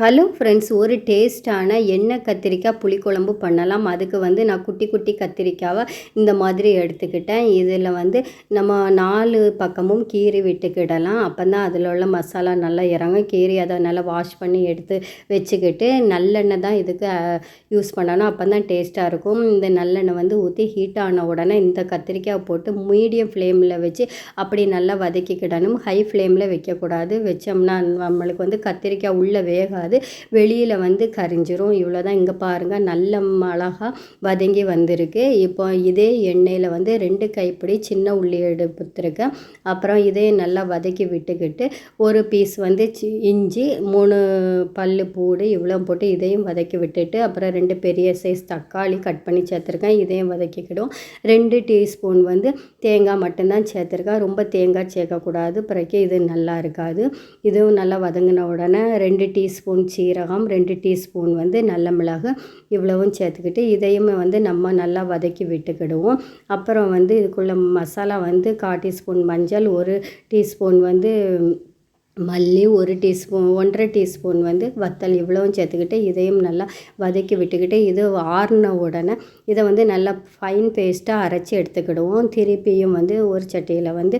Hello friends ஒரு டேஸ்ட்டான எண்ணெய் கத்திரிக்காய் புளிக்குழம்பு பண்ணலாம். அதுக்கு வந்து நான் குட்டி குட்டி கத்திரிக்காவை இந்த மாதிரி எடுத்துக்கிட்டேன். இதில் வந்து நம்ம நாலு பக்கமும் கீறி விட்டுக்கிடலாம். அப்போ தான் அதில் உள்ள மசாலா நல்லா இறங்கும். கீறி அதை நல்லா வாஷ் பண்ணி எடுத்து வச்சுக்கிட்டு நல்லெண்ணெய் தான் இதுக்கு யூஸ் பண்ணணும். அப்போ தான் டேஸ்ட்டாக இருக்கும். இந்த நல்லெண்ணெய் வந்து ஊற்றி ஹீட் ஆன உடனே இந்த கத்திரிக்காய் போட்டு மீடியம் ஃப்ளேமில் வச்சு அப்படி நல்லா வதக்கிக்கிடணும். ஹை ஃப்ளேமில் வைக்கக்கூடாது. வச்சோம்னா நம்மளுக்கு வந்து கத்திரிக்காய் உள்ளே வேகாது. இருக்காது வெளியில் வந்து கரிஞ்சிரும். இவ்வளோ தான் இங்கே பாருங்கள் நல்ல மிளகா வதங்கி வந்திருக்கு. இப்போ இதே எண்ணெயில் வந்து ரெண்டு கைப்பிடி சின்ன உள்ளி எடுத்துருக்கேன். அப்புறம் இதே நல்லா வதக்கி விட்டுக்கிட்டு ஒரு பீஸ் வந்து இஞ்சி மூணு பல் பூடு இவ்வளோ போட்டு இதையும் வதக்கி விட்டுட்டு அப்புறம் ரெண்டு பெரிய சைஸ் தக்காளி கட் பண்ணி சேர்த்துருக்கேன். இதையும் வதக்கிக்கிடும் ரெண்டு டீஸ்பூன் வந்து தேங்காய் மட்டும்தான் சேர்த்துருக்கேன். ரொம்ப தேங்காய் சேர்க்கக்கூடாது. பிறகு இது நல்லா இருக்காது. இதுவும் நல்லா வதங்கின உடனே ரெண்டு டீஸ்பூன் டீஸ்பூன் சீரகம் ரெண்டு டீஸ்பூன் வந்து நல்ல மிளகு இவ்வளவும் சேர்த்துக்கிட்டு இதையுமே வந்து நம்ம நல்லா வதக்கி விட்டுக்கிடுவோம். அப்புறம் வந்து இதுக்குள்ள மசாலா வந்து கால் டீஸ்பூன் மஞ்சள் ஒரு டீஸ்பூன் வந்து மல்லி ஒரு டீஸ்பூன் ஒன்றரை டீஸ்பூன் வந்து வத்தல் இவ்வளவும் சேர்த்துக்கிட்டு இதையும் நல்லா வதக்கி விட்டுக்கிட்டு இது ஆறின உடனே இதை வந்து நல்லா ஃபைன் பேஸ்ட்டாக அரைச்சி எடுத்துக்கிடுவோம். திருப்பியும் வந்து ஒரு சட்டியில் வந்து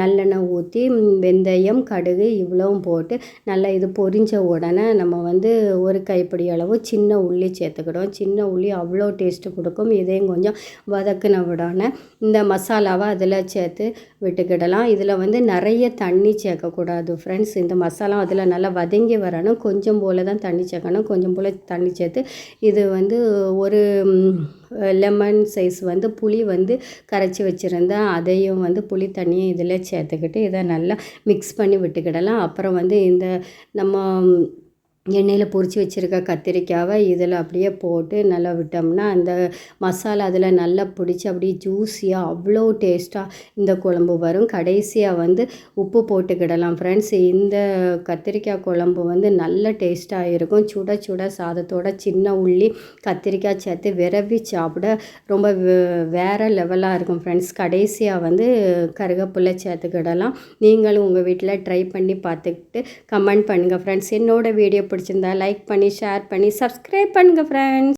நல்லெண்ணெய் ஊற்றி வெந்தயம் கடுகு இவ்வளவும் போட்டு நல்லா இது பொரிஞ்ச உடனே நம்ம வந்து ஒரு கைப்பிடி அளவு சின்ன உள்ளி சேர்த்துக்கிடுவோம். சின்ன உள்ளி அவ்வளோ டேஸ்ட்டு கொடுக்கும். இதையும் கொஞ்சம் வதக்கின உடனே இந்த மசாலாவை அதில் சேர்த்து விட்டுக்கிடலாம். இதில் வந்து நிறைய தண்ணி சேர்க்கக்கூடாது. ஃப்ரெண்ட்ஸ் இந்த மசாலா அதில் நல்லா வதங்கி வரணும். கொஞ்சம் போல் தான் தண்ணி சேர்க்கணும். கொஞ்சம் போல் தண்ணி சேர்த்து இது வந்து ஒரு லெமன் சைஸ் வந்து புளி வந்து கரைச்சி வச்சுருந்தேன் அதையும் வந்து புளி தண்ணியை இதில் சேர்த்துக்கிட்டு இதை நல்லா மிக்ஸ் பண்ணி விட்டுக்கிடலாம். அப்புறம் வந்து இந்த நம்ம எண்ணெயில் பொரித்து வச்சுருக்க கத்திரிக்காவை இதில் அப்படியே போட்டு நல்லா விட்டோம்னா அந்த மசாலா அதில் நல்லா பிடிச்சி அப்படியே ஜூஸியாக அவ்வளோ டேஸ்ட்டாக இந்த குழம்பு வரும். கடைசியாக வந்து உப்பு போட்டுக்கிடலாம் ஃப்ரெண்ட்ஸ் இந்த கத்திரிக்காய் குழம்பு வந்து நல்ல டேஸ்ட்டாக இருக்கும். சுட சுட சாதத்தோட சின்ன உள்ளி கத்திரிக்காய் சேர்த்து விரவி சாப்பிட ரொம்ப வேறு லெவலாக இருக்கும் ஃப்ரெண்ட்ஸ் கடைசியாக வந்து கருகப்புல்லை சேர்த்துக்கிடலாம். நீங்களும் உங்கள் வீட்டில் ட்ரை பண்ணி பார்த்துக்கிட்டு கமெண்ட் பண்ணுங்கள் ஃப்ரெண்ட்ஸ் என்னோடய வீடியோ பிடிச்சிருந்தா லைக் பண்ணி ஷேர் பண்ணி சப்ஸ்கிரைப் பண்ணுங்கள் ஃப்ரெண்ட்ஸ்